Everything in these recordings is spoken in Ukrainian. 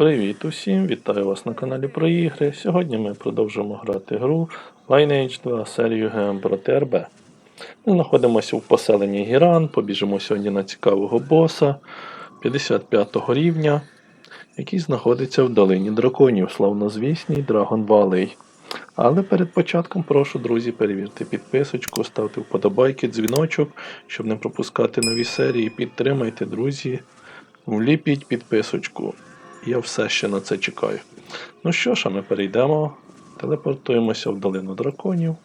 Привіт усім! Вітаю вас на каналі про ігри. Сьогодні ми продовжуємо грати гру Lineage 2 серію ГМ проти РБ. Ми знаходимося в поселенні Гіран, побіжимо сьогодні на цікавого боса 55 рівня, який знаходиться в долині драконів, славнозвісній Dragon Valley. Але перед початком прошу, друзі, перевірте підписочку, ставте вподобайки, дзвіночок, щоб не пропускати нові серії. Підтримайте, друзі. Вліпіть підписочку. Я все ще на це чекаю. Ну що ж, а ми перейдемо, телепортуємося в долину драконів.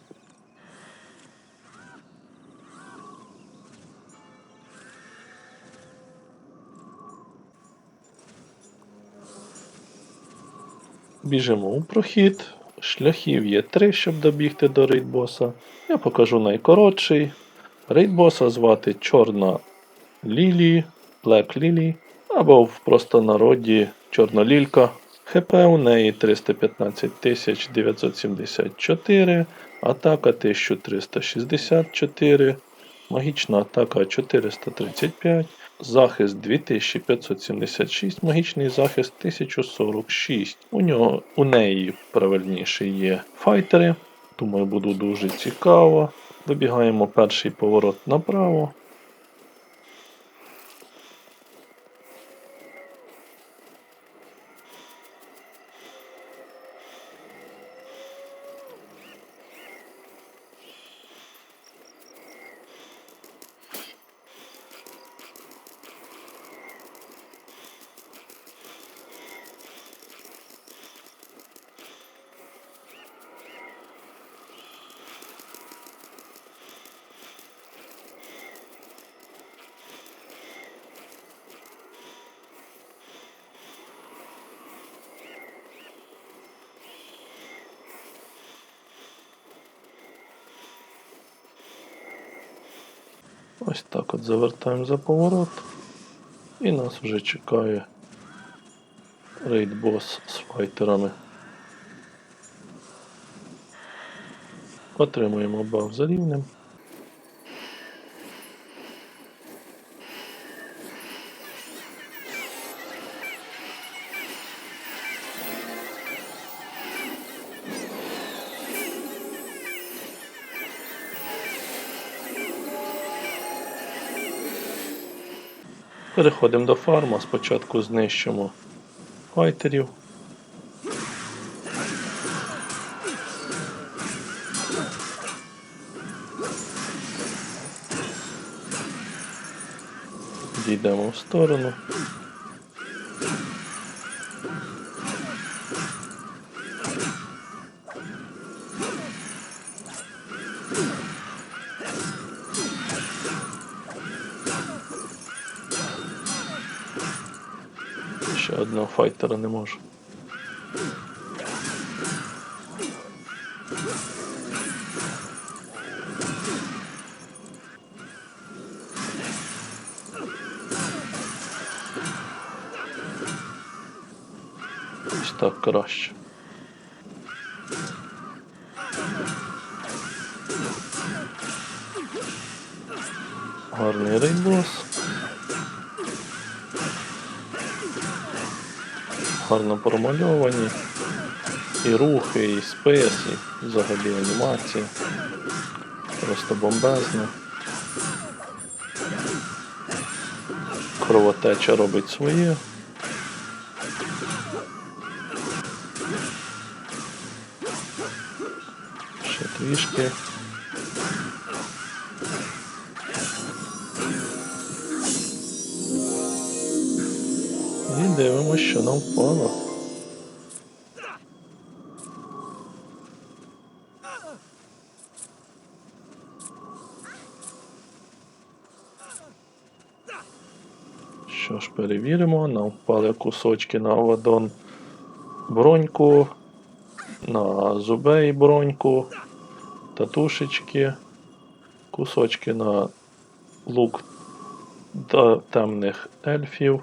Біжимо у прохід. Шляхів є три, щоб добігти до рейдбоса. Я покажу найкоротший. Рейдбоса звати Чорна Лілі, Black Lily, або в простонароді Чорна Лілька. ХП у неї 315 974, атака 1364, магічна атака 435, захист 2576, магічний захист 1046. У нього у неї правильніше є файтери. Думаю, буде дуже цікаво. Вибігаємо перший поворот направо. Ось так от завертаємо за поворот. І нас вже чекає рейд-бос з файтерами. Отримуємо баф за рівнем. Переходимо до фарма. Спочатку знищимо файтерів. Дійдемо в сторону. Одного файтера не можу. Ось так краще. Гарний рейдбос. Гарно промальовані. І рухи, і спис, і взагалі анімація. Просто бомбезно. Кровотеча робить своє. Ще трішки. І дивимося, що нам впало. Що ж, перевіримо, нам впали кусочки на Авадон броньку, на зубей броньку, татушечки, кусочки на лук темних ельфів.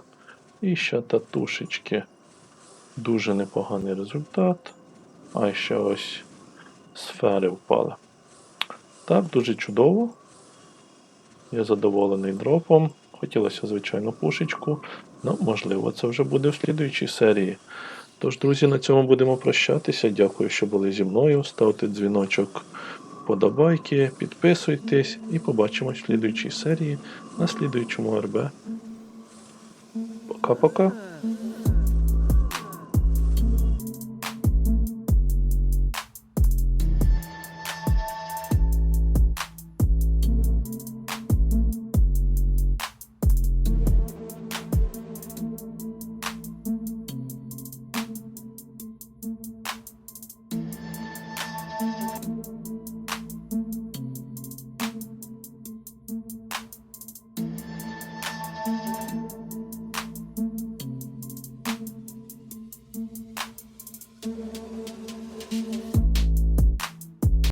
І ще татушечки. Дуже непоганий результат. А ще ось сфери впали. Так, дуже чудово. Я задоволений дропом. Хотілося, звичайно, пушечку, але можливо це вже буде в слідуючій серії. Тож, друзі, на цьому будемо прощатися. Дякую, що були зі мною. Ставте дзвіночок, подобайки, підписуйтесь і побачимось в слідуючій серії на слідуючому РБ. Acabou.